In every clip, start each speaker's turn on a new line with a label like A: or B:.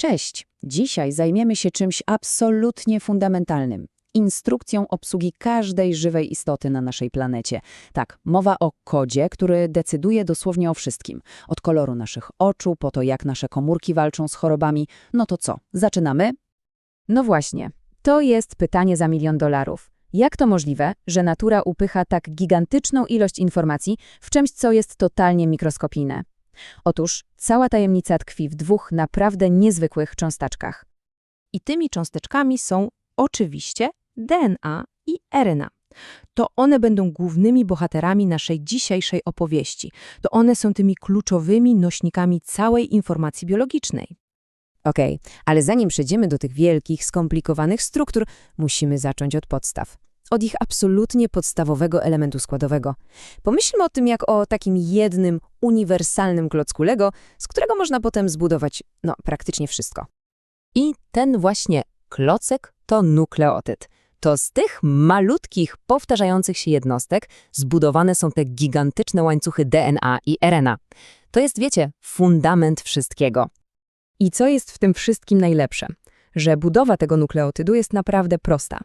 A: Cześć! Dzisiaj zajmiemy się czymś absolutnie fundamentalnym. Instrukcją obsługi każdej żywej istoty na naszej planecie. Tak, mowa o kodzie, który decyduje dosłownie o wszystkim. Od koloru naszych oczu, po to jak nasze komórki walczą z chorobami. No to co, zaczynamy? No właśnie, to jest pytanie za milion dolarów. Jak to możliwe, że natura upycha tak gigantyczną ilość informacji w czymś, co jest totalnie mikroskopijne? Otóż cała tajemnica tkwi w dwóch naprawdę niezwykłych cząsteczkach.
B: I tymi cząsteczkami są oczywiście DNA i RNA. To one będą głównymi bohaterami naszej dzisiejszej opowieści. To one są tymi kluczowymi nośnikami całej informacji biologicznej.
C: Okej, ale zanim przejdziemy do tych wielkich, skomplikowanych struktur, musimy zacząć od podstaw. Od ich absolutnie podstawowego elementu składowego. Pomyślmy o tym jak o takim jednym, uniwersalnym klocku Lego, z którego można potem zbudować, no, praktycznie wszystko. I ten właśnie klocek to nukleotyd. To z tych malutkich, powtarzających się jednostek zbudowane są te gigantyczne łańcuchy DNA i RNA. To jest, wiecie, fundament wszystkiego.
B: I co jest w tym wszystkim najlepsze? Że budowa tego nukleotydu jest naprawdę prosta.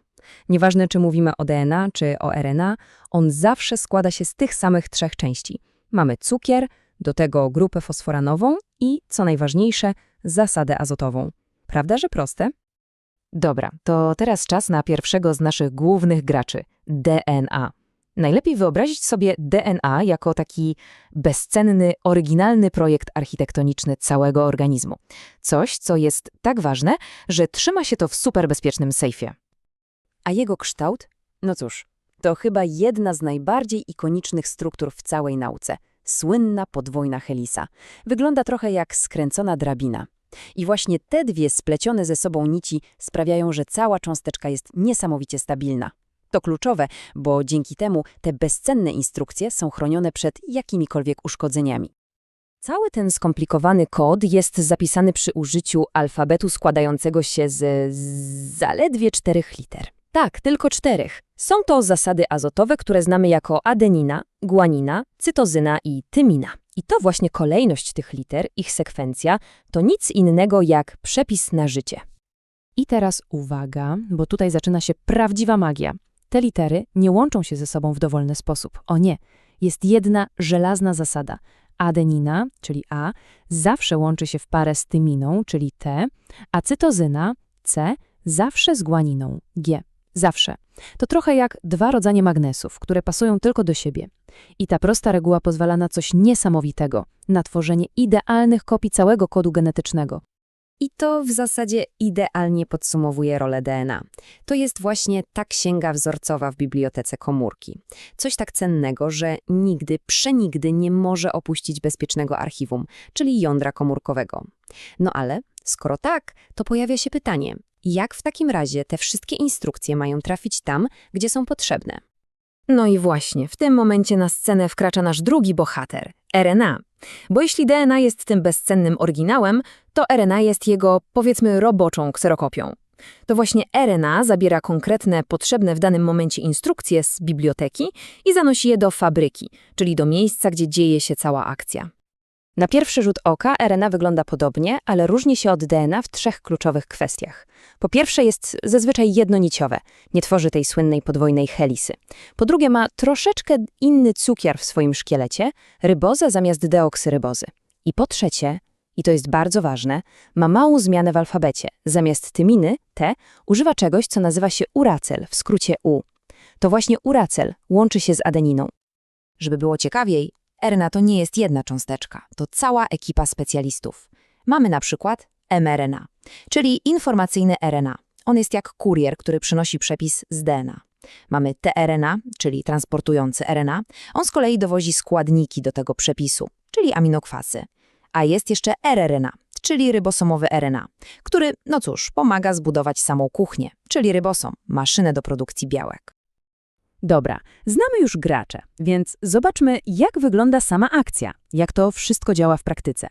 B: Nieważne, czy mówimy o DNA, czy o RNA, on zawsze składa się z tych samych trzech części. Mamy cukier, do tego grupę fosforanową i, co najważniejsze, zasadę azotową. Prawda, że proste?
C: Dobra, to teraz czas na pierwszego z naszych głównych graczy DNA. Najlepiej wyobrazić sobie DNA jako taki bezcenny, oryginalny projekt architektoniczny całego organizmu. Coś, co jest tak ważne, że trzyma się to w superbezpiecznym sejfie. A jego kształt? No cóż, to chyba jedna z najbardziej ikonicznych struktur w całej nauce. Słynna podwójna helisa. Wygląda trochę jak skręcona drabina. I właśnie te dwie splecione ze sobą nici sprawiają, że cała cząsteczka jest niesamowicie stabilna. To kluczowe, bo dzięki temu te bezcenne instrukcje są chronione przed jakimikolwiek uszkodzeniami. Cały ten skomplikowany kod jest zapisany przy użyciu alfabetu składającego się z, zaledwie czterech liter. Tak, tylko czterech. Są to zasady azotowe, które znamy jako adenina, guanina, cytozyna i tymina. I to właśnie kolejność tych liter, ich sekwencja, to nic innego jak przepis na życie.
B: I teraz uwaga, bo tutaj zaczyna się prawdziwa magia. Te litery nie łączą się ze sobą w dowolny sposób. O nie, jest jedna żelazna zasada. Adenina, czyli A, zawsze łączy się w parę z tyminą, czyli T, a cytozyna, C, zawsze z guaniną, G. Zawsze. To trochę jak dwa rodzaje magnesów, które pasują tylko do siebie. I ta prosta reguła pozwala na coś niesamowitego, na tworzenie idealnych kopii całego kodu genetycznego.
C: I to w zasadzie idealnie podsumowuje rolę DNA. To jest właśnie ta księga wzorcowa w bibliotece komórki. Coś tak cennego, że nigdy, przenigdy nie może opuścić bezpiecznego archiwum, czyli jądra komórkowego. No ale, skoro tak, to pojawia się pytanie, jak w takim razie te wszystkie instrukcje mają trafić tam, gdzie są potrzebne? No i właśnie, w tym momencie na scenę wkracza nasz drugi bohater, RNA. Bo jeśli DNA jest tym bezcennym oryginałem, to RNA jest jego, powiedzmy, roboczą kserokopią. To właśnie RNA zabiera konkretne, potrzebne w danym momencie instrukcje z biblioteki i zanosi je do fabryki, czyli do miejsca, gdzie dzieje się cała akcja. Na pierwszy rzut oka RNA wygląda podobnie, ale różni się od DNA w trzech kluczowych kwestiach. Po pierwsze jest zazwyczaj jednoniciowe, nie tworzy tej słynnej podwójnej helisy. Po drugie ma troszeczkę inny cukier w swoim szkielecie, rybozę zamiast deoksyrybozy. I po trzecie, i to jest bardzo ważne, ma małą zmianę w alfabecie. Zamiast tyminy, T, używa czegoś, co nazywa się uracel, w skrócie U. To właśnie uracel łączy się z adeniną. Żeby było ciekawiej, RNA to nie jest jedna cząsteczka, to cała ekipa specjalistów. Mamy na przykład mRNA, czyli informacyjny RNA. On jest jak kurier, który przynosi przepis z DNA. Mamy tRNA, czyli transportujący RNA. On z kolei dowozi składniki do tego przepisu, czyli aminokwasy. A jest jeszcze rRNA, czyli rybosomowy RNA, który, no cóż, pomaga zbudować samą kuchnię, czyli rybosom, maszynę do produkcji białek.
B: Dobra, znamy już gracze, więc zobaczmy, jak wygląda sama akcja, jak to wszystko działa w praktyce.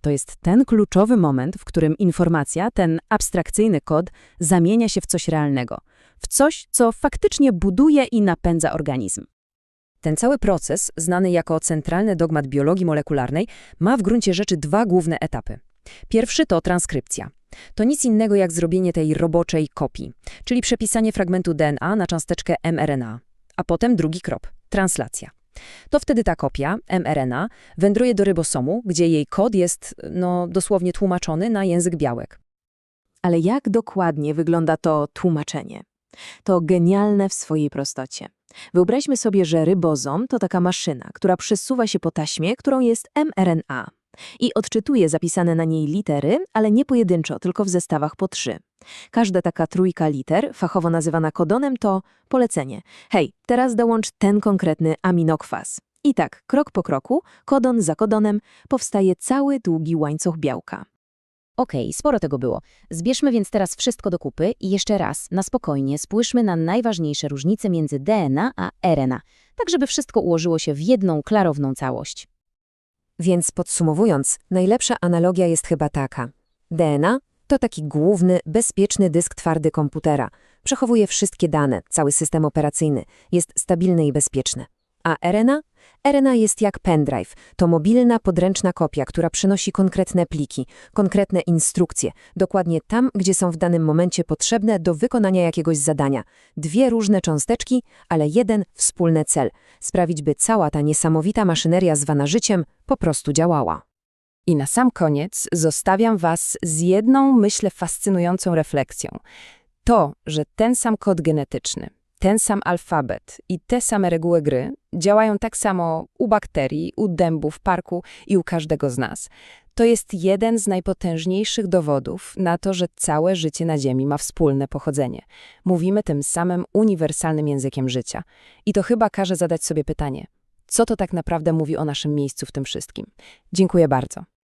B: To jest ten kluczowy moment, w którym informacja, ten abstrakcyjny kod, zamienia się w coś realnego, w coś, co faktycznie buduje i napędza organizm.
C: Ten cały proces, znany jako centralny dogmat biologii molekularnej, ma w gruncie rzeczy dwa główne etapy. Pierwszy to transkrypcja. To nic innego jak zrobienie tej roboczej kopii, czyli przepisanie fragmentu DNA na cząsteczkę mRNA. A potem drugi krok translacja. To wtedy ta kopia, mRNA, wędruje do rybosomu, gdzie jej kod jest, no, dosłownie tłumaczony na język białek.
B: Ale jak dokładnie wygląda to tłumaczenie? To genialne w swojej prostocie. Wyobraźmy sobie, że rybozom to taka maszyna, która przesuwa się po taśmie, którą jest mRNA i odczytuje zapisane na niej litery, ale nie pojedynczo, tylko w zestawach po trzy. Każda taka trójka liter, fachowo nazywana kodonem, to polecenie. Hej, teraz dołącz ten konkretny aminokwas. I tak, krok po kroku, kodon za kodonem, powstaje cały długi łańcuch białka.
A: Okej, sporo tego było. Zbierzmy więc teraz wszystko do kupy i jeszcze raz, na spokojnie, spójrzmy na najważniejsze różnice między DNA a RNA, tak żeby wszystko ułożyło się w jedną, klarowną całość.
C: Więc podsumowując, najlepsza analogia jest chyba taka. DNA to taki główny, bezpieczny dysk twardy komputera. Przechowuje wszystkie dane, cały system operacyjny. Jest stabilny i bezpieczny. A RNA? RNA jest jak pendrive. To mobilna, podręczna kopia, która przynosi konkretne pliki, konkretne instrukcje, dokładnie tam, gdzie są w danym momencie potrzebne do wykonania jakiegoś zadania. Dwie różne cząsteczki, ale jeden wspólny cel. Sprawić, by cała ta niesamowita maszyneria zwana życiem po prostu działała.
B: I na sam koniec zostawiam Was z jedną, myślę, fascynującą refleksją. To, że ten sam kod genetyczny, ten sam alfabet i te same reguły gry działają tak samo u bakterii, u dębu w parku i u każdego z nas. To jest jeden z najpotężniejszych dowodów na to, że całe życie na Ziemi ma wspólne pochodzenie. Mówimy tym samym uniwersalnym językiem życia. I to chyba każe zadać sobie pytanie, co to tak naprawdę mówi o naszym miejscu w tym wszystkim. Dziękuję bardzo.